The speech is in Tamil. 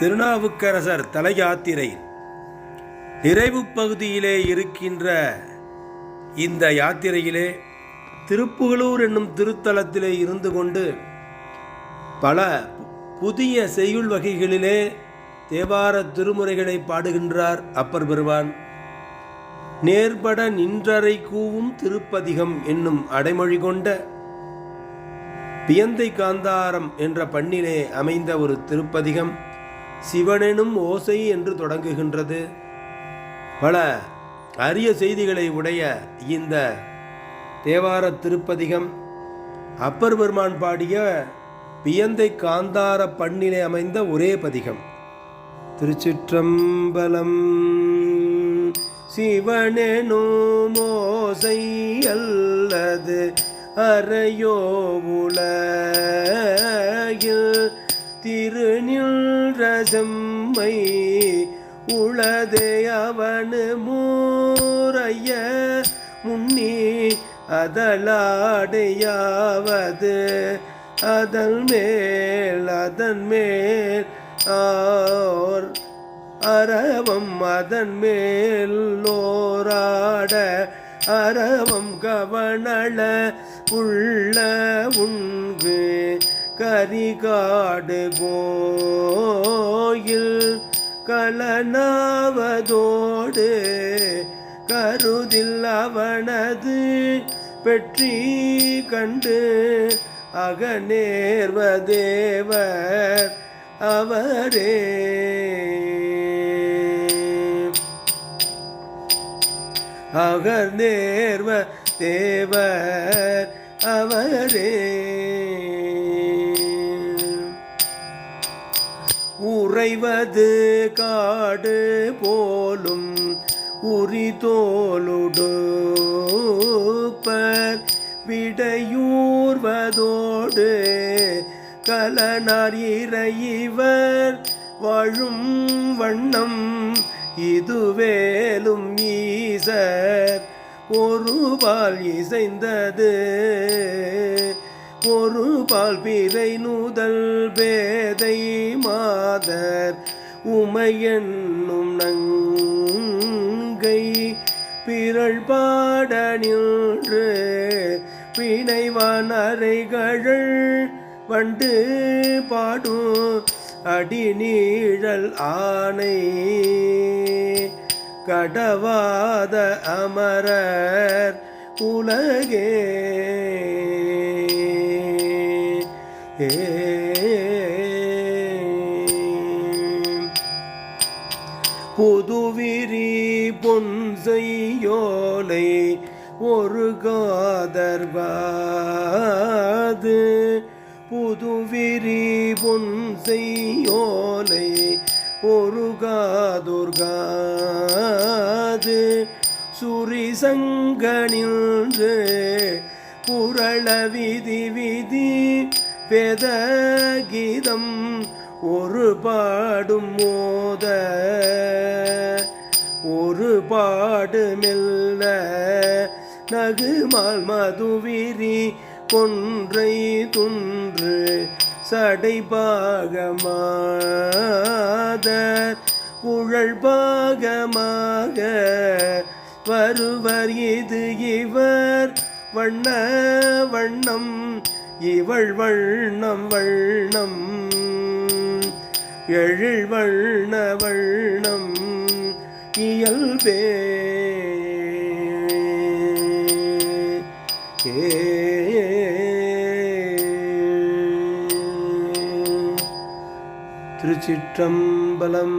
திருநாவுக்கரசர் தல யாத்திரை நிறைவு பகுதியிலே இருக்கின்ற இந்த யாத்திரையிலே திருப்புகலூர் என்னும் திருத்தலத்திலே இருந்து கொண்டு பல புதிய செய்யுள் வகைகளிலே தேவார திருமுறைகளை பாடுகின்றார் அப்பர் பெருவான் நேர்பட நின்றரை கூவும் திருப்பதிகம் என்னும் அடைமொழி கொண்ட பியந்தை காந்தாரம் என்ற பண்ணிலே அமைந்த ஒரு திருப்பதிகம். சிவனெனும் ஓசை என்று தொடங்குகின்றது. பல அரிய செய்திகளை உடைய இந்த தேவார திருப்பதிகம் அப்பர் பெருமான் பாடிய பியந்தை காந்தார பண்ணிலே அமைந்த ஒரே பதிகம். திருச்சிற்றம்பலம் சிவனெனும் அல்லது அறையோ உலகில் திருநில் செம்மை உளதே அவனு மூரைய முன்னி அதலாடையாவது. அதன் மேல் அதன் மேல் ஆர் அரவம் அதன் மேல் மேலோராட அரவம் கவனள உள்ள உண்கு கரிகாடு கோ கோயில் கலனாவதோடு கருதில் அவனது பெற்றி கண்டு அகநேர்வதேவர் அவரே. அகநேர்வ தேவர் அவரே. உறைவது காடு போலும் உரிதோலுடுப்பர் விடையூர்வதோடு கலனார் இறையவர் வாழும் வண்ணம் இதுவேலும் ஈசர். ஒரு பால் இசைந்தது ஒரு பால் பிறை நூதல் பேத மாதர் உமையென்னும் நங்கை பிறள் பாட நின்று பிணைவான் அறைகள் வண்டு பாடும் அடிநீழல் ஆனை. கடவாத அமரர் உலகே. ஏ புதுவிரி பொன்செய்யோலை ஒரு காதர்வாது புதுவிரி பொன்செய்யோலை ஒரு காதுர்காது சுரிசங்கனின்று புரள விதி விதி வேதகீதம் ஒரு பாடும் மோத ஒரு பாடு மெல்ல நகுமால் மதுவிரி கொன்றை துன்று சடை பாகமாதர் குழல் பாகமாக வருவர் இது இவர். வண்ண வண்ணம் இவள் வண்ணம் வண்ணம். எழில் வண்ண வண்ணம் இயல்பே. திருச்சிற்றம்பலம்